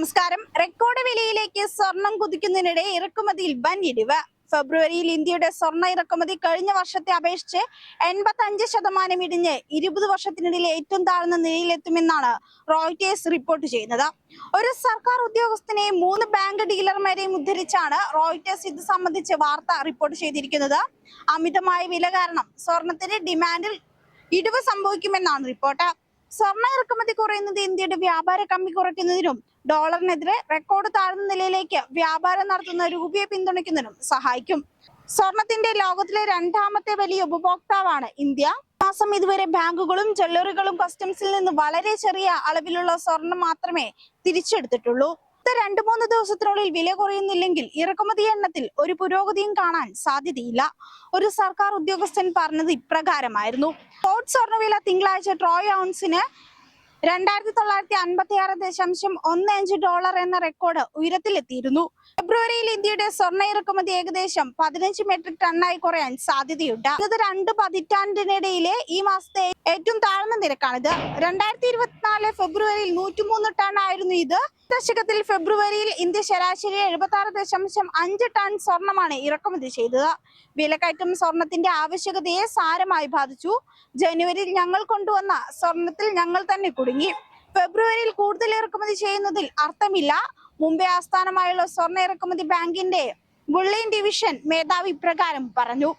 നമസ്കാരം. റെക്കോർഡ് വിലയിലേക്ക് സ്വർണം കുതിക്കുന്നതിനിടെ ഇറക്കുമതിയിൽ വൻ ഇടിവ്. ഫെബ്രുവരിയിൽ ഇന്ത്യയുടെ സ്വർണ ഇറക്കുമതി കഴിഞ്ഞ വർഷത്തെ അപേക്ഷിച്ച് എൺപത്തി അഞ്ച് ശതമാനം ഇടിഞ്ഞ് ഇരുപത് വർഷത്തിനിടയിൽ ഏറ്റവും താഴ്ന്ന നിലയിലെത്തുമെന്നാണ് റോയിറ്റേഴ്സ് റിപ്പോർട്ട് ചെയ്യുന്നത്. ഒരു സർക്കാർ ഉദ്യോഗസ്ഥനെ മൂന്ന് ബാങ്ക് ഡീലർമാരെയും ഉദ്ധരിച്ചാണ് റോയിറ്റേഴ്സ് ഇത് സംബന്ധിച്ച് വാർത്ത റിപ്പോർട്ട് ചെയ്തിരിക്കുന്നത്. അമിതമായ വില കാരണം സ്വർണത്തിന്റെ ഡിമാൻഡിൽ ഇടിവ് സംഭവിക്കുമെന്നാണ് റിപ്പോർട്ട്. സ്വർണ ഇറക്കുമതി കുറയുന്നത് ഇന്ത്യയുടെ വ്യാപാര കമ്മി കുറയ്ക്കുന്നതിനും ഡോളറിനെതിരെ റെക്കോർഡ് താഴ്ന്ന നിലയിലേക്ക് വ്യാപാരം നടത്തുന്ന രൂപയെ പിന്തുണയ്ക്കുന്നതിനും സഹായിക്കും. സ്വർണത്തിന്റെ ലോകത്തിലെ രണ്ടാമത്തെ വലിയ ഉപഭോക്താവാണ് ഇന്ത്യ. മാസം ഇതുവരെ ബാങ്കുകളും ജ്വല്ലറികളും കസ്റ്റംസിൽ നിന്ന് വളരെ ചെറിയ അളവിലുള്ള സ്വർണം മാത്രമേ തിരിച്ചെടുത്തിട്ടുള്ളൂ. അടുത്ത രണ്ടു മൂന്ന് ദിവസത്തിനുള്ളിൽ വില കുറയുന്നില്ലെങ്കിൽ ഇറക്കുമതി എണ്ണത്തിൽ ഒരു പുരോഗതിയും കാണാൻ സാധ്യതയില്ല. ഒരു സർക്കാർ ഉദ്യോഗസ്ഥൻ പറഞ്ഞത് ഇപ്രകാരമായിരുന്നു. സ്പോർട്സ് സ്വർണവില തിങ്കളാഴ്ച ട്രോയ് ഔൺസിന് രണ്ടായിരത്തി തൊള്ളായിരത്തി അൻപത്തി ആറ് ദശാംശം ഒന്ന് അഞ്ച് ഡോളർ എന്ന റെക്കോർഡ് ഉയരത്തിലെത്തിയിരുന്നു. ഫെബ്രുവരിയിൽ ഇന്ത്യയുടെ സ്വർണ ഇറക്കുമതി ഏകദേശം പതിനഞ്ച് മെട്രിക് ടണ്ണായി കുറയാൻ സാധ്യതയുണ്ട്. ഇത് രണ്ട് പതിറ്റാണ്ടിനിടയിലെ ഈ മാസത്തെ ഏറ്റവും താഴ്ന്ന നിരക്കാണിത് രണ്ടായിരത്തി ഇരുപത്തിനാല് ഫെബ്രുവരിയിൽ നൂറ്റിമൂന്ന് ടൺ ആയിരുന്നു ഇത്. ദശകത്തിൽ ഫെബ്രുവരിയിൽ ഇന്ത്യ ശരാശരി എഴുപത്തി ആറ് ദശാംശം അഞ്ച് ടൺ സ്വർണമാണ് ഇറക്കുമതി ചെയ്തത്. വിലക്കയറ്റം സ്വർണത്തിന്റെ ആവശ്യകതയെ സാരമായി ബാധിച്ചു. ജനുവരിയിൽ ഞങ്ങൾ കൊണ്ടുവന്ന സ്വർണത്തിൽ ഞങ്ങൾ തന്നെ കുടുങ്ങി. ഫെബ്രുവരിയിൽ കൂടുതൽ ഇറക്കുമതി ചെയ്യുന്നതിൽ അർത്ഥമില്ല. മുംബൈ ആസ്ഥാനമായുള്ള സ്വർണ ഇറക്കുമതി ബാങ്കിന്റെ ബുള്ളിയൻ ഡിവിഷൻ മേധാവി ഇപ്രകാരം പറഞ്ഞു.